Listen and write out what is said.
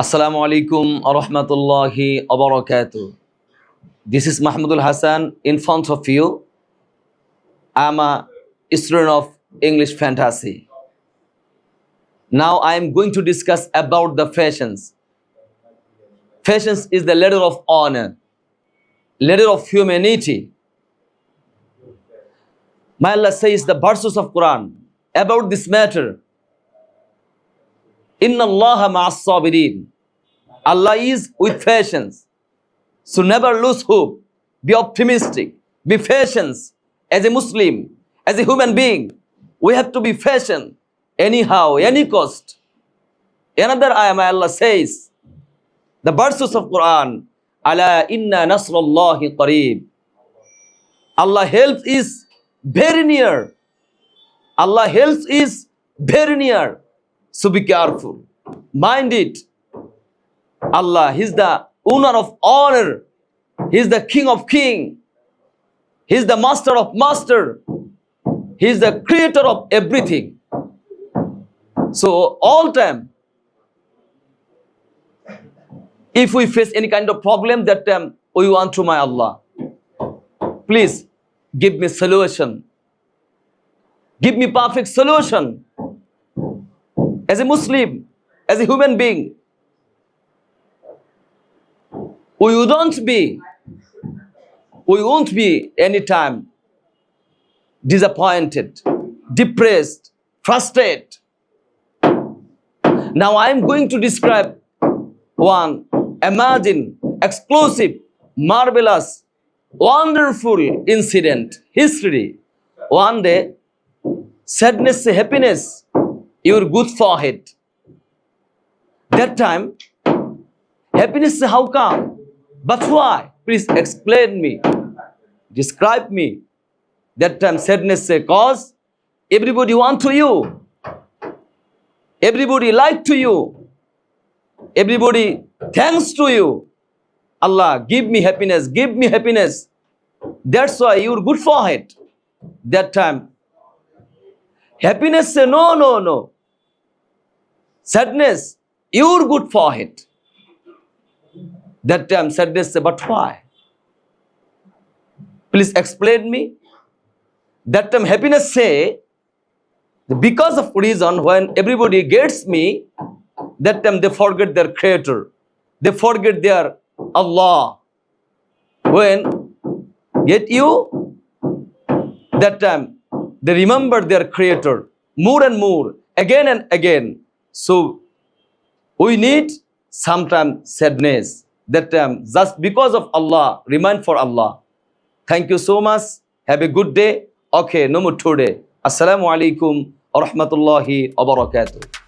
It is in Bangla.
আসসালামু আলাইকুম আরহামতুল্লাহি অবরকাত this is Mahmudul Hasan in front of you I am a student of English fantasy now I am going to discuss about the fashions fashions is the ladder of honour ladder of humanity my Allah say is the verses of Quran about this matter Allah is with patience. So never lose hope. Be optimistic. Be patient. As a Muslim, as a human being, we have to be patient. Anyhow, any cost. Another ayah my Allah says, the verses of Quran, Allah inna nasrullahi qareeb. Allah helps is very near. Allah helps is very near. So be careful. Mind it. Allah, He's the owner of honor. He's the king of king. He's the master of master. He's the creator of everything. So all time, if we face any kind of problem, that time we want to my Allah. Please give me solution. Give me perfect solution. As a Muslim as a human being we wouldn't be we won't be any time disappointed depressed frustrate Now I am going to describe one imagine exclusive, marvelous, wonderful incident, history. One day, sadness, happiness, your good forehead. That time, happiness, how come? But why? Please explain me. Describe me. That time sadness say, cause everybody want to you. Everybody like to you. Everybody thanks to you. Allah, give me happiness, give me happiness. That's why you're good for it. That time, happiness say, no, no, no. sadness, you're good for it. That time sadness, but why? Please explain me. That time happiness say, because of reason when everybody gets me, that time they forget their creator. They forget their Allah. When get you, that time they remember their creator more and more, again and again. So we need sometimes sadness. That time, just because of Allah, remind for Allah. Thank you so much. Have a good day. Okay, no more today. Assalamu alaikum wa rahmatullahi wa barakatuh.